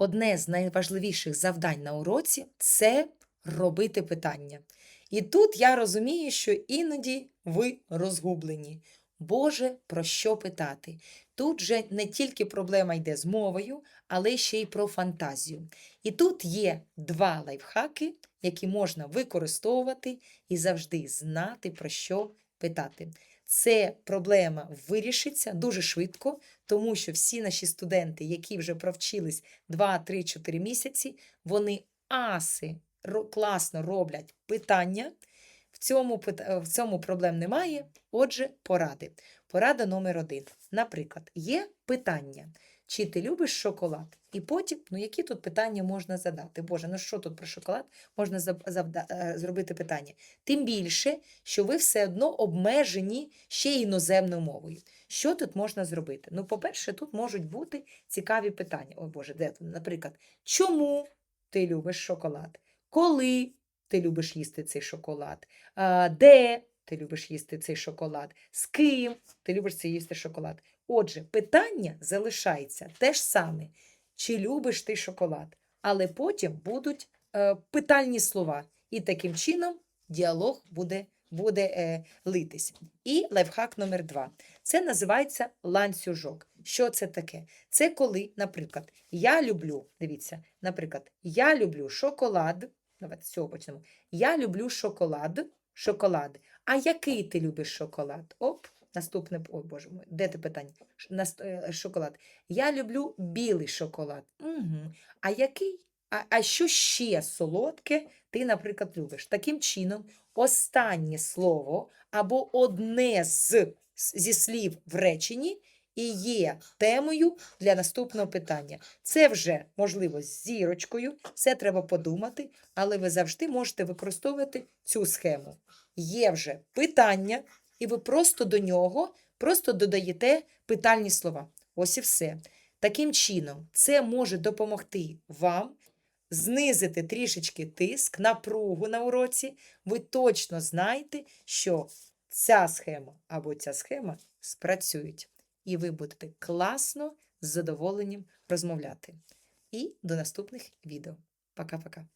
одне з найважливіших завдань на уроці це робити питання. І тут я розумію, що іноді ви розгублені. Боже, про що питати? Тут же не тільки проблема йде з мовою, але ще й про фантазію. І тут є два лайфхаки, які можна використовувати і завжди знати, про що питати. Це проблема вирішиться дуже швидко, тому що всі наші студенти, які вже провчились 2, 3, 4 місяці, вони аси класно роблять питання. В цьому, е, в цьому проблем немає. Отже, поради. Порада номер один. Наприклад, є питання, чи ти любиш шоколад? І потім, ну які тут питання можна задати? Боже, ну що тут про шоколад можна завда- е, зробити питання? Тим більше, що ви все одно обмежені ще іноземною мовою. Що тут можна зробити? Ну, по-перше, тут можуть бути цікаві питання. Ой Боже, де тут? Наприклад, чому ти любиш шоколад? Коли ти любиш їсти цей шоколад? Де ти любиш їсти цей шоколад? З ким ти любиш цей їсти шоколад? Отже, питання залишається те ж саме. Чи любиш ти шоколад? Але потім будуть е, питальні слова. І таким чином діалог буде, буде е, литись. І лайфхак номер два. Це називається ланцюжок. Що це таке? Це коли, наприклад, я люблю, дивіться, наприклад, я люблю шоколад. Давайте з цього почнемо. Я люблю шоколад. Шоколад. А який ти любиш шоколад? Оп, наступне. Ой, боже мой, де те питання? Е, Шоколад. Я люблю білий шоколад. Угу. А який? А, а що ще солодке ти, наприклад, любиш? Таким чином, останнє слово або одне з, зі слів в реченні і є темою для наступного питання. Це вже можливо з зірочкою, це треба подумати, але ви завжди можете використовувати цю схему. Є вже питання, і ви просто до нього просто додаєте питальні слова. Ось і все. Таким чином, це може допомогти вам знизити трішечки тиск, напругу на уроці. Ви точно знаєте, що ця схема або ця схема спрацюють, і ви будете класно з задоволенням розмовляти. І до наступних відео. Пока-пока.